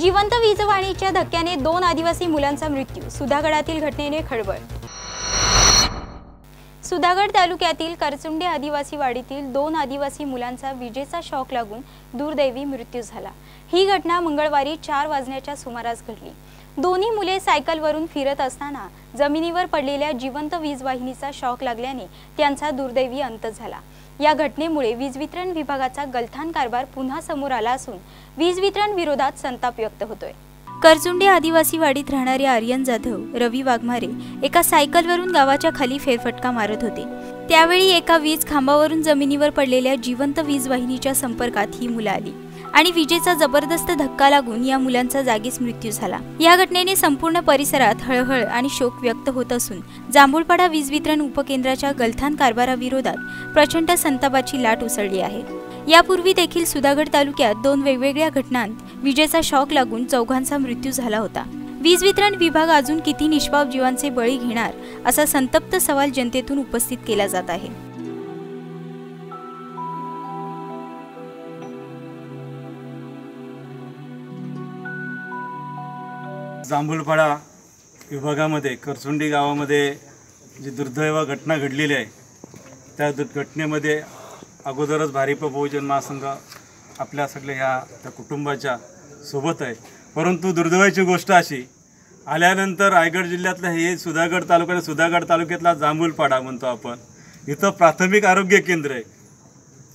जिवंत वीजवाणीच्या धक्क्याने दोन आदिवासी मुलांचा मृत्यू सुधागडातील घटनेने खळबळ. सुधागड तालुक्यातील करचुंडे आदिवासी वाडीतील दोन आदिवासी मुलांचा विजेचा शॉक लागून दुर्दैवी मृत्यू झाला. ही घटना मंगळवारी चार वाजण्याच्या सुमारास घडली. दोन्ही मुले सायकलवरून फिरत असताना जमिनीवर पडलेल्या जिवंत वीज वाहिनीचा शॉक लागल्याने त्यांचा दुर्दैवी अंत झाला. या घटनेमुळे वीज वितरण विभागाचा गलथान कारभार पुन्हा समोर आला असून वीज वितरण विरोधात संताप व्यक्त होतोय. करजुंडे आदिवासी वाडीत राहणारे आर्यन जाधव रवी वाघमारे एका सायकलवरून गावाच्या खाली फेरफटका मारत होते. त्यावेळी एका वीज खांबावरून जमिनीवर पडलेल्या जिवंत वीज वाहिनीच्या संपर्कात ही मुलं आली. आणि विजेचा जबरदस्त धक्का लागून या मुलांचा जागीच मृत्यू झाला. या घटनेने संपूर्ण परिसरात हळहळ आणि शोक व्यक्त होत असून जांभूळपाडा वीज वितरण उपकेंद्राच्या गलथान कारभाराविरोधात प्रचंड संतापाची लाट उसळली आहे. यापूर्वी देखील सुधागड तालुक्यात दोन वेगवेगळ्या घटनांत विजेचा शॉक लागून चौघांचा मृत्यू झाला होता. वीज वितरण विभाग अजून किती निष्पाप जीवांचे बळी घेणार असा संतप्त सवाल जनतेतून उपस्थित केला जात आहे. जांभूळपाडा विभागामध्ये करसुंडी गावामध्ये जी दुर्दैव घटना घडलेली आहे त्या दुर्घटनेमध्ये अगोदरच भारिप बहुजन महासंघ आपल्या सगळ्या ह्या त्या कुटुंबाच्या सोबत आहे. परंतु दुर्दैवाची गोष्ट अशी आल्यानंतर रायगड जिल्ह्यातलं हे सुधागड तालुक्याला सुधागड तालुक्यातला जांभूळपाडा म्हणतो आपण इथं प्राथमिक आरोग्य केंद्र आहे.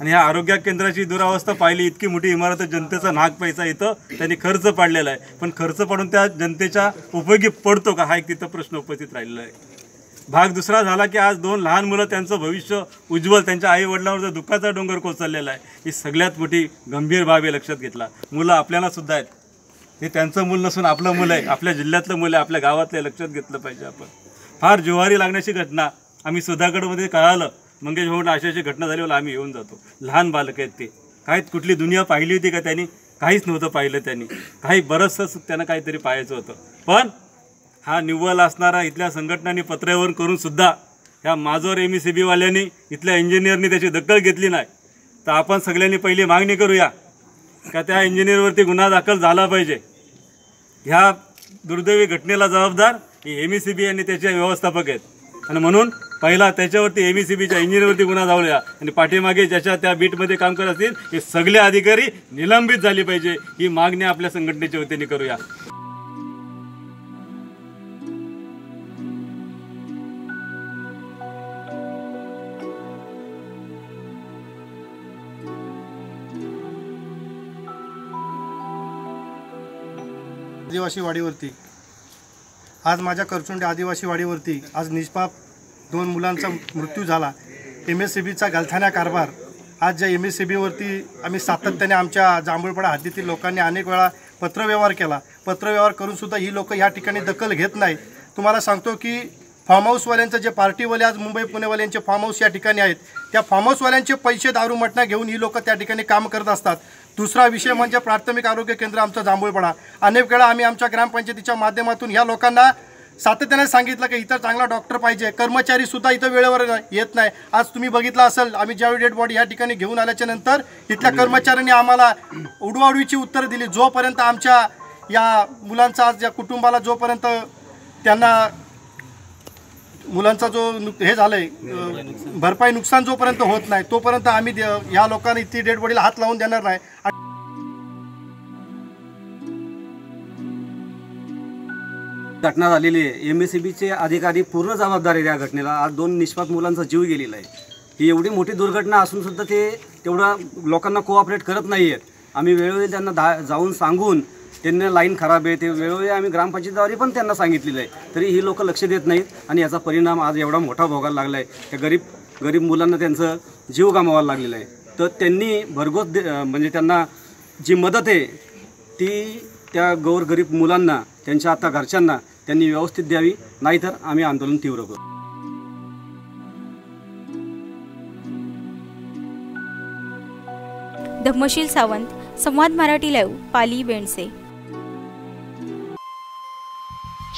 आणि ह्या आरोग्य केंद्राची दुरावस्था पाहिली इतकी मोठी इमारत जनतेचा नाग पैसा इथं त्यांनी खर्च पाडलेला आहे. पण खर्च पाडून त्या जनतेच्या उपयोगी पडतो का? हा एक तिथं प्रश्न उपस्थित राहिलेला आहे. भाग दुसरा झाला की आज दोन लहान मुलं त्यांचं भविष्य उज्ज्वल त्यांच्या आई वडिलांवर दुःखाचा डोंगर कोसळलेला आहे ही सगळ्यात मोठी गंभीर बाब आहे लक्षात घेतला. मुलं आपल्याला सुद्धा आहेत. हे त्यांचं मूल नसून आपलं मुलं आहे आपल्या जिल्ह्यातलं मुलं आहे आपल्या गावातलं आहे, लक्षात घेतलं पाहिजे आपण. फार जुवारी लागण्याची घटना आम्ही सुधागडमध्ये कळालं. मंगेश भाऊंना अशी अशी घटना झाली आम्ही येऊन जातो. लहान बालक आहेत ते. काहीच कुठली दुनिया पाहिली होती का त्यांनी? काहीच नव्हतं पाहिलं त्यांनी. काही बरंचसं त्यांना काहीतरी पाहायचं होतं. पण हा निव्वळ असणारा इथल्या संघटनांनी पत्रावरून करून सुद्धा ह्या माजोर एम ई सी बीवाल्यांनी इथल्या इंजिनियरनी त्याची दखल घेतली नाही. तर आपण सगळ्यांनी पहिली मागणी करूया का त्या इंजिनियरवरती गुन्हा दाखल झाला पाहिजे. ह्या दुर्दैवी घटनेला जबाबदार ही एम ई सी बी आणि त्याचे व्यवस्थापक आहेत. आणि म्हणून पहिला त्याच्यावरती एम ई सी बीच्या इंजिनियरवरती गुन्हा धावल्या आणि पाठीमागे ज्याच्या त्या बीटमध्ये काम करत असतील हे सगळे अधिकारी निलंबित झाली पाहिजे. ही मागणी आपल्या संघटनेच्या वतीने करूया. आदिवासी वाडीवरती आज माझ्या करचुंडे आदिवासी वाडीवरती आज निष्पाप दोन मुलांचा मृत्यू झाला. एम एस सी बीचा गालथाना कारभार. आज ज्या एम एस सी बीवरती आम्ही सातत्याने आमच्या जांभूळपाडा हद्दीतील लोकांनी अनेक वेळा पत्रव्यवहार केला. पत्रव्यवहार करूनसुद्धा ही लोकं ह्या ठिकाणी दखल घेत नाही. तुम्हाला सांगतो की फार्म हाऊसवाल्यांचं जे पार्टीवाले आज मुंबई पुणेवाल्यांचे फार्म हाऊस या ठिकाणी आहेत त्या फार्म हाऊसवाल्यांचे पैसे दारू मटणा घेऊन ही लोक त्या ठिकाणी काम करत असतात. दुसरा विषय म्हणजे प्राथमिक आरोग्य केंद्र आमचं जांभूळपडा. अनेक वेळा आम्ही आमच्या ग्रामपंचायतीच्या माध्यमातून ह्या लोकांना सातत्याने सांगितलं की इथं चांगला डॉक्टर पाहिजे कर्मचारी सुद्धा इथं वेळेवर येत नाही. आज तुम्ही बघितलं असेल आम्ही ज्यावेळी डेड बॉडी या ठिकाणी घेऊन आल्याच्यानंतर इथल्या कर्मचाऱ्यांनी आम्हाला उडवाउडवीची उत्तरं दिली. जोपर्यंत आमच्या या मुलांचा आज या कुटुंबाला जोपर्यंत त्यांना मुलांचा जो नुक- हे झालंय भरपाई नुकसान जोपर्यंत होत नाही तोपर्यंत आम्ही दे- ह्या लोकांना इतकी डेड बॉडीला हात लावून देणार नाही. घटना झालेली आहे. एम एस सी बीचे अधिकारी पूर्ण जबाबदारी आहे या घटनेला. आज दोन निष्पाप मुलांचा जीव गेलेला आहे. ही एवढी मोठी दुर्घटना असून सुद्धा ते तेवढं लोकांना कोऑपरेट करत नाही आहेत आम्ही वेळोवेळी त्यांना धा जाऊन सांगून त्यांना लाईन खराब आहे ते वेळोवेळी आम्ही ग्रामपंचायतीद्वारे पण त्यांना सांगितलेलं आहे. तरी ही लोक लक्ष देत नाहीत आणि याचा परिणाम आज एवढा मोठा भोगायला लागला आहे. त्या गरीब गरीब मुलांना त्यांचं जीव गमावायला लागलेला आहे. तर त्यांनी भरघोस दे म्हणजे त्यांना जी मदत आहे ती त्या गोरगरीब मुलांना त्यांच्या आता घरच्यांना त्यांनी व्यवस्थित द्यावी. नाहीतर आम्ही आंदोलन तीव्र करू. धम्मशील सावंत संवाद मराठी लाईव्ह पाली बेंडसे